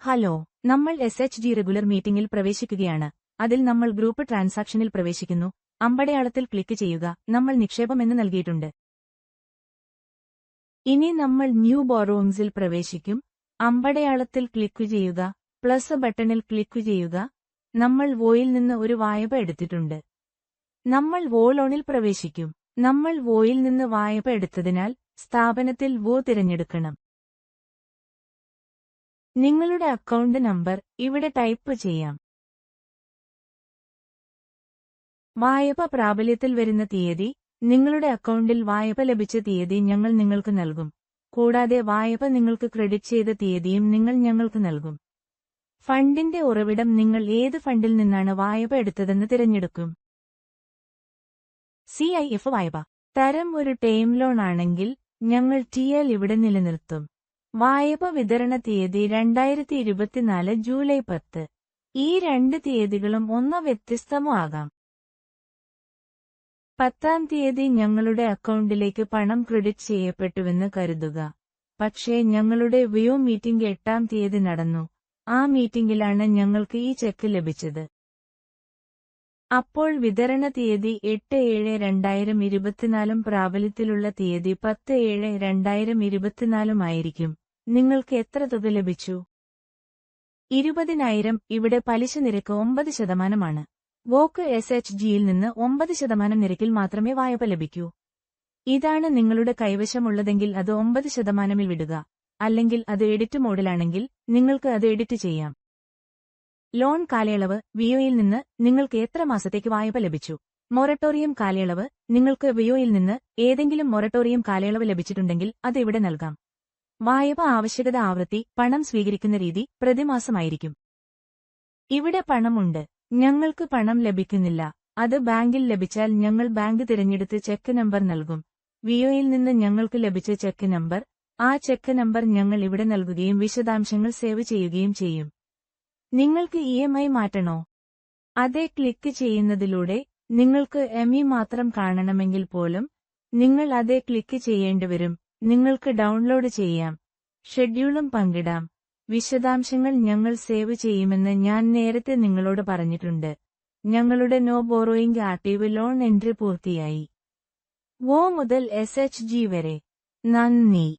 Hello നമ്മൾ S H G regular മീറ്റിംഗിൽ പ്രവേശിക്കുകയാണ്. അതിൽ നമ്മൾ ഗ്രൂപ്പ് ട്രാൻസാക്ഷനിൽ പ്രവേശിക്കുന്നു. അമ്പടയാളത്തിൽ ക്ലിക്ക് ചെയ്യുക. നമ്മൾ നിക്ഷേപം എന്ന് നൽകിയിട്ടുണ്ട്. ഇനി നമ്മൾ ന്യൂ ബോറോങ്സിൽ പ്രവേശിക്കും. അമ്പടയാളത്തിൽ ക്ലിക്ക് ചെയ്യുക. പ്ലസ് ബട്ടണിൽ ക്ലിക്ക് ചെയ്യുക. നമ്മൾ വോയിൽ നിന്ന് ഒരു വായ്പ എടുത്തിട്ടുണ്ട്. നമ്മൾ വോ ലോണിൽ പ്രവേശിക്കും. നമ്മൾ വോയിൽ നിന്ന് വായ്പ എടുത്തതിനാൽ സ്ഥാപനത്തിൽ വോ തിരഞ്ഞെടുക്കണം. നിങ്ങളുടെ അക്കൗണ്ട് നമ്പർ ഇവിടെ ടൈപ്പ് ചെയ്യാം. വായ്പ പ്രാബല്യത്തിൽ വരുന്ന തീയതി നിങ്ങളുടെ അക്കൗണ്ടിൽ വായ്പ ലഭിച്ച തീയതി ഞങ്ങൾ നിങ്ങൾക്ക് നൽകും. കൂടാതെ വായ്പ നിങ്ങൾക്ക് ക്രെഡിറ്റ് ചെയ്ത തീയതിയും നിങ്ങൾ ഞങ്ങൾക്ക് നൽകും. ഫണ്ടിന്റെ ഉറവിടം നിങ്ങൾ ഏത് ഫണ്ടിൽ നിന്നാണ് വായ്പ എടുത്തതെന്ന് തിരഞ്ഞെടുക്കും. സി വായ്പ. തരം ഒരു ടേം ലോൺ ആണെങ്കിൽ ഞങ്ങൾ ടി എൽ ഇവിടെ നിലനിർത്തും. വായ്പ വിതരണ തീയതി രണ്ടായിരത്തി ഇരുപത്തിനാല് ജൂലൈ പത്ത്. ഈ രണ്ട് തീയതികളും ഒന്നോ വ്യത്യസ്തമോ ആകാം പത്താം തീയതി ഞങ്ങളുടെ അക്കൗണ്ടിലേക്ക് പണം ക്രെഡിറ്റ് ചെയ്യപ്പെട്ടുവെന്ന് കരുതുക. പക്ഷേ ഞങ്ങളുടെ വ്യൂ മീറ്റിംഗ് എട്ടാം തീയതി നടന്നു. ആ മീറ്റിംഗിലാണ് ഞങ്ങൾക്ക് ഈ ചെക്ക് ലഭിച്ചത്. അപ്പോൾ വിതരണ തീയതി എട്ട് ഏഴ് രണ്ടായിരം ഇരുപത്തിനാലും പ്രാബല്യത്തിലുള്ള തീയതി പത്ത് ഏഴ് രണ്ടായിരം ഇരുപത്തിനാലും ആയിരിക്കും. നിങ്ങൾക്ക് എത്ര തുക ലഭിച്ചു? ഇരുപതിനായിരം ഇവിടെ പലിശ നിരക്ക് ഒമ്പത് ശതമാനമാണ്. വോക്ക് എസ് എച്ച് ജിയിൽ നിന്ന് ഒമ്പത് ശതമാനം നിരക്കിൽ മാത്രമേ വായ്പ ലഭിക്കൂ. ഇതാണ് നിങ്ങളുടെ കൈവശമുള്ളതെങ്കിൽ അത് ഒമ്പത് ശതമാനമിൽ വിടുക. അല്ലെങ്കിൽ അത് എഡിറ്റ് മോഡിലാണെങ്കിൽ നിങ്ങൾക്ക് അത് എഡിറ്റ് ചെയ്യാം. ലോൺ കാലയളവ് വിയോയിൽ നിന്ന് നിങ്ങൾക്ക് എത്ര മാസത്തേക്ക് വായ്പ ലഭിച്ചു? മൊറട്ടോറിയം കാലയളവ് നിങ്ങൾക്ക് വിയോയിൽ നിന്ന് ഏതെങ്കിലും മൊറട്ടോറിയം കാലയളവ് ലഭിച്ചിട്ടുണ്ടെങ്കിൽ അത് ഇവിടെ നൽകാം. വായ്പ ആവശ്യകത ആവൃത്തി പണം സ്വീകരിക്കുന്ന രീതി പ്രതിമാസമായിരിക്കും. ഇവിടെ പണമുണ്ട്. ഞങ്ങൾക്ക് പണം ലഭിക്കുന്നില്ല. അത് ബാങ്കിൽ ലഭിച്ചാൽ ഞങ്ങൾ ബാങ്ക് തിരഞ്ഞെടുത്ത് ചെക്ക് നമ്പർ നൽകും. വിയോയിൽ നിന്ന് ഞങ്ങൾക്ക് ലഭിച്ച ചെക്ക് നമ്പർ ആ ചെക്ക് നമ്പർ ഞങ്ങൾ ഇവിടെ നൽകുകയും വിശദാംശങ്ങൾ സേവ് ചെയ്യുകയും ചെയ്യും. നിങ്ങൾക്ക് ഇ എം ഐ മാറ്റണോ? അതെ ക്ലിക്ക് ചെയ്യുന്നതിലൂടെ നിങ്ങൾക്ക് എം ഇ മാത്രം കാണണമെങ്കിൽ പോലും നിങ്ങൾ അതേ ക്ലിക്ക് ചെയ്യേണ്ടിവരും നിങ്ങൾക്ക് ഡൗൺലോഡ് ചെയ്യാം. ഷെഡ്യൂളും പങ്കിടാം. വിശദാംശങ്ങൾ ഞങ്ങൾ സേവ് ചെയ്യുമെന്ന് ഞാൻ നേരത്തെ നിങ്ങളോട് പറഞ്ഞിട്ടുണ്ട്. ഞങ്ങളുടെ no borrowing active loan entry പൂർത്തിയായി. വോ മുതൽ എസ് എച്ച് ജി വരെ. നന്ദി.